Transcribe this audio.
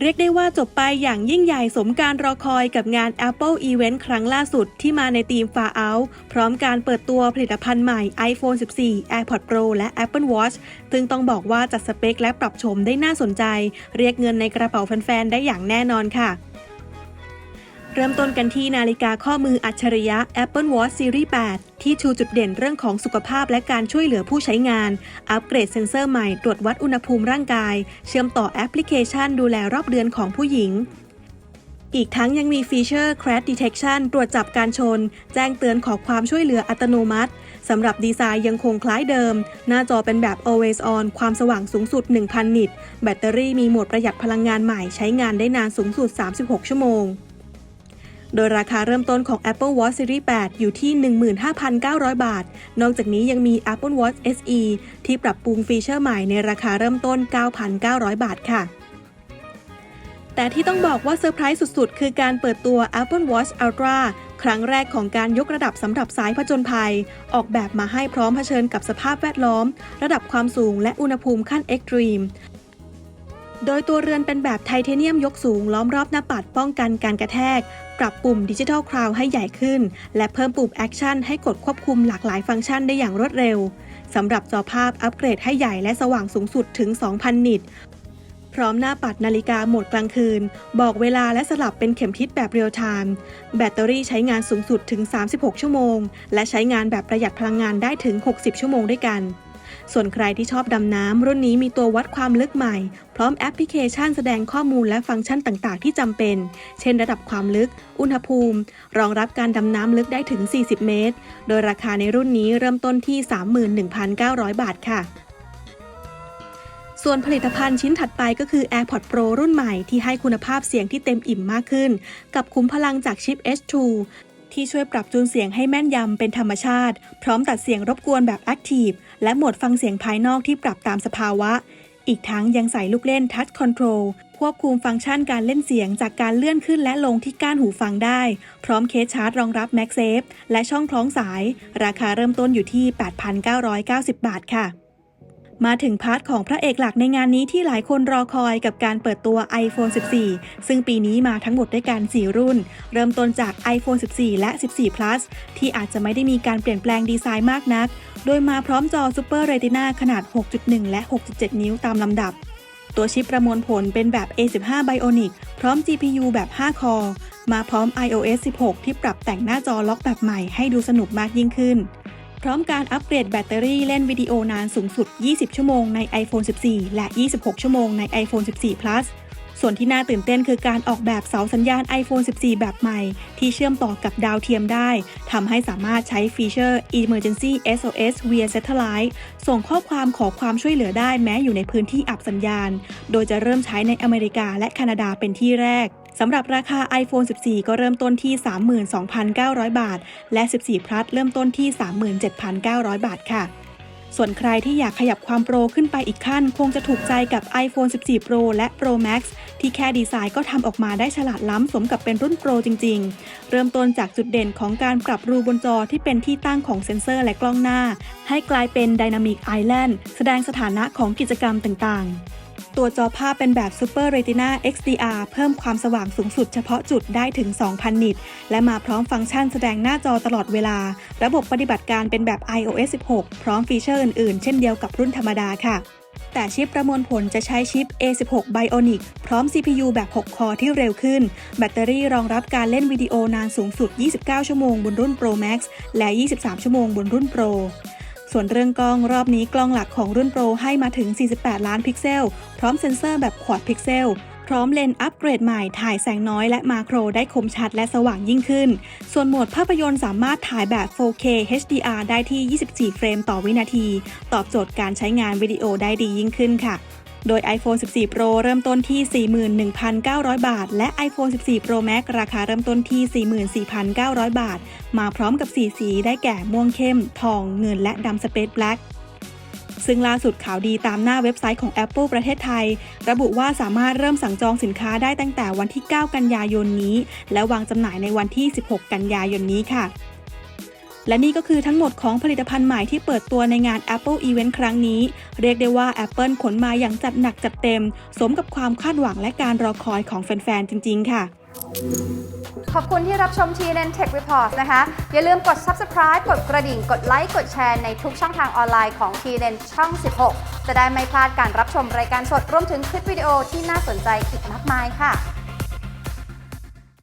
เรียกได้ว่าจบไปอย่างยิ่งใหญ่สมการรอคอยกับงาน Apple Event ครั้งล่าสุดที่มาในธีม Far Out พร้อมการเปิดตัวผลิตภัณฑ์ใหม่ iPhone 14 AirPods Pro และ Apple Watch ซึ่งต้องบอกว่าจัดสเปคและปรับโฉมได้น่าสนใจ เรียกเงินในกระเป๋าแฟนๆ ได้อย่างแน่นอนค่ะ เริ่มต้นกันที่นาฬิกาข้อมืออัจฉริยะ Apple Watch Series 8 ที่ชูจุดเด่นเรื่องของสุขภาพและการช่วยเหลือผู้ใช้งาน อัปเกรดเซ็นเซอร์ใหม่ตรวจวัดอุณหภูมิร่างกาย เชื่อมต่อแอปพลิเคชันดูแลรอบเดือนของผู้หญิง อีกทั้งยังมีฟีเจอร์ Crash Detection ตรวจจับการชน แจ้งเตือนขอความช่วยเหลืออัตโนมัติสำหรับดีไซน์ยังคงคล้ายเดิม หน้าจอเป็นแบบ Always On ความสว่างสูงสุด 1,000 นิต แบตเตอรี่มีโหมดประหยัดพลังงานใหม่ใช้งานได้นานสูงสุด 36 ชั่วโมง โดยราคาเริ่มต้นของ Apple Watch Series 8 อยู่ที่ 15,900 บาท นอกจากนี้ยังมี Apple Watch SE ที่ปรับปรุงฟีเจอร์ใหม่ในราคาเริ่มต้น 9,900 บาทค่ะ แต่ที่ต้องบอกว่าเซอร์ไพรส์สุดๆ คือการเปิดตัว Apple Watch Ultra ครั้งแรกของการยกระดับสำหรับสายผจญภัย ออกแบบมาให้พร้อมเผชิญกับสภาพแวดล้อม ระดับความสูงและอุณหภูมิขั้นเอ็กตรีม โดยตัวเรือนเป็นแบบไทเทเนียมยกสูงล้อมรอบหน้าปัดป้องกันการกระแทก ปรับปุ่มดิจิทัลคราวให้ใหญ่ขึ้น และเพิ่มปุ่มแอคชั่นให้กดควบคุมหลากหลายฟังก์ชันได้อย่างรวดเร็วสำหรับจอภาพอัปเกรดให้ใหญ่และสว่างสูงสุดถึง 2,000 นิต พร้อมหน้าปัดนาฬิกาโหมดกลางคืน บอกเวลาและสลับเป็นเข็มทิศแบบเรียลไทม์แบตเตอรี่ใช้งานสูงสุดถึง 36 ชั่วโมง และใช้งานแบบประหยัดพลังงานได้ถึง 60 ชั่วโมงด้วยกัน ส่วนใครที่ชอบดำน้ำรุ่นนี้มีตัววัดความลึกใหม่ พร้อมแอปพลิเคชันแสดงข้อมูลและฟังก์ชันต่างๆ ที่จำเป็น เช่นระดับความลึก อุณหภูมิ รองรับการดำน้ำลึกได้ถึง 40 เมตร โดยราคาในรุ่นนี้เริ่มต้นที่ 31,900 บาทค่ะส่วนผลิตภัณฑ์ชิ้นถัดไปก็คือ AirPods Pro รุ่นใหม่ที่ให้คุณภาพเสียงที่เต็มอิ่มมากขึ้น กับคุ้มพลังจากชิป H2 ที่ช่วยปรับจูนเสียงให้แม่นยำเป็นธรรมชาติ พร้อมตัดเสียงรบกวนแบบ Active และโหมดฟังเสียงภายนอกที่ปรับตามสภาวะ อีกทั้งยังใส่ลูกเล่น Touch Control ควบคุมฟังก์ชันการเล่นเสียงจากการเลื่อนขึ้นและลงที่ก้านหูฟังได้ พร้อมเคสชาร์จรองรับ MagSafe และช่องคล้องสาย ราคาเริ่มต้นอยู่ที่ 8,990 บาทค่ะ มาถึงพาร์ทของพระเอกหลักในงานนี้ที่หลายคนรอคอยกับการเปิดตัว iPhone 14 ซึ่งปีนี้มาทั้งหมดด้วยกัน 4 รุ่น เริ่มต้นจาก iPhone 14 และ 14 Plus ที่อาจจะไม่ได้มีการเปลี่ยนแปลงดีไซน์มากนัก โดยมาพร้อมจอ Super Retina ขนาด 6.1 และ 6.7 นิ้วตามลำดับ ตัวชิปประมวลผลเป็นแบบ A15 Bionic พร้อม GPU แบบ 5 คอมาพร้อม iOS 16 ที่ปรับแต่งหน้าจอล็อกแบบใหม่ให้ดูสนุกมากยิ่งขึ้น ร้อมการอัปเกรดแบตเตอรี่เล่นวิดีโอนานสูงสุด 20 ชั่วโมงใน iPhone 14 และ 26 ชั่วโมงใน iPhone 14 Plus ส่วนที่น่าตื่นเต้นคือการออกแบบเสาสัญญาณ iPhone 14 แบบใหม่ ที่เชื่อมต่อกับดาวเทียมได้ ทำให้สามารถใช้ฟีเจอร์ Emergency SOS via Satellite ส่งข้อความขอความช่วยเหลือได้แม้อยู่ในพื้นที่อับสัญญาณ โดยจะเริ่มใช้ในอเมริกาและแคนาดาเป็นที่แรก สำหรับราคา iPhone 14 ก็เริ่มต้นที่ 32,900 บาท และ 14 Plus เริ่มต้นที่ 37,900 บาทค่ะ ส่วนใครที่อยากขยับความโปรขึ้นไปอีกขั้น คงจะถูกใจกับ iPhone 14 Pro และ Pro Max ที่แค่ดีไซน์ก็ทำออกมาได้ฉลาดล้ำสมกับเป็นรุ่นโปรจริง ๆ เริ่มต้นจากจุดเด่นของการปรับรูบนจอที่เป็นที่ตั้งของเซ็นเซอร์และกล้องหน้า ให้กลายเป็น Dynamic Island แสดงสถานะของกิจกรรมต่างๆ ตัวจอภาพเป็นแบบ Super Retina XDR เพิ่มความสว่างสูงสุดเฉพาะจุดได้ถึง 2,000 นิต และมาพร้อมฟังก์ชันแสดงหน้าจอตลอดเวลา ระบบปฏิบัติการเป็นแบบ iOS 16 พร้อมฟีเจอร์อื่นๆ เช่นเดียวกับรุ่นธรรมดาค่ะแต่ชิปประมวลผลจะใช้ชิป A16 Bionic พร้อม CPU แบบ 6 คอร์ที่เร็วขึ้น แบตเตอรี่รองรับการเล่นวิดีโอนานสูงสุด 29 ชั่วโมงบนรุ่น Pro Max และ 23 ชั่วโมงบนรุ่น Pro ส่วนเรื่องกล้องรอบนี้กล้องหลักของรุ่นโปรให้มาถึง 48 ล้านพิกเซล พร้อมเซ็นเซอร์แบบควอดพิกเซลพร้อมเลนส์อัปเกรดใหม่ถ่ายแสงน้อยและมาโครได้คมชัดและสว่างยิ่งขึ้น ส่วนโหมดภาพยนตร์สามารถถ่ายแบบ 4K HDR ได้ที่ 24 เฟรมต่อวินาที ตอบโจทย์การใช้งานวิดีโอได้ดียิ่งขึ้นค่ะ โดย iPhone 14 Pro เริ่มต้นที่ 41,900 บาท และ iPhone 14 Pro Max ราคาเริ่มต้นที่ 44,900 บาท มาพร้อมกับ 4 สีได้แก่ม่วงเข้ม ทอง เงินและดำสเปซแบล็กซึ่งล่าสุดข่าวดีตามหน้าเว็บไซต์ของ Apple ประเทศไทย ระบุว่าสามารถเริ่มสั่งจองสินค้าได้ตั้งแต่วันที่ 9 กันยายนนี้ และวางจำหน่ายในวันที่ 16 กันยายนนี้ค่ะ และนี่ก็คือทั้งหมดของผลิตภัณฑ์ใหม่ที่เปิดตัวในงาน Apple Event ครั้งนี้ เรียกได้ว่า Apple ขนมาอย่างจัดหนักจัดเต็ม สมกับความคาดหวังและการรอคอยของแฟน ๆ จริง ๆ ค่ะ ขอบคุณที่รับชม TNN Tech Report นะคะ อย่าลืมกด subscribe กดกระดิ่ง กดไลค์ กดแชร์ในทุกช่องทางออนไลน์ของ TNN ช่อง 16 จะได้ไม่พลาดการรับชมรายการสดรวมถึงคลิปวิดีโอที่น่าสนใจอีกมากมายค่ะ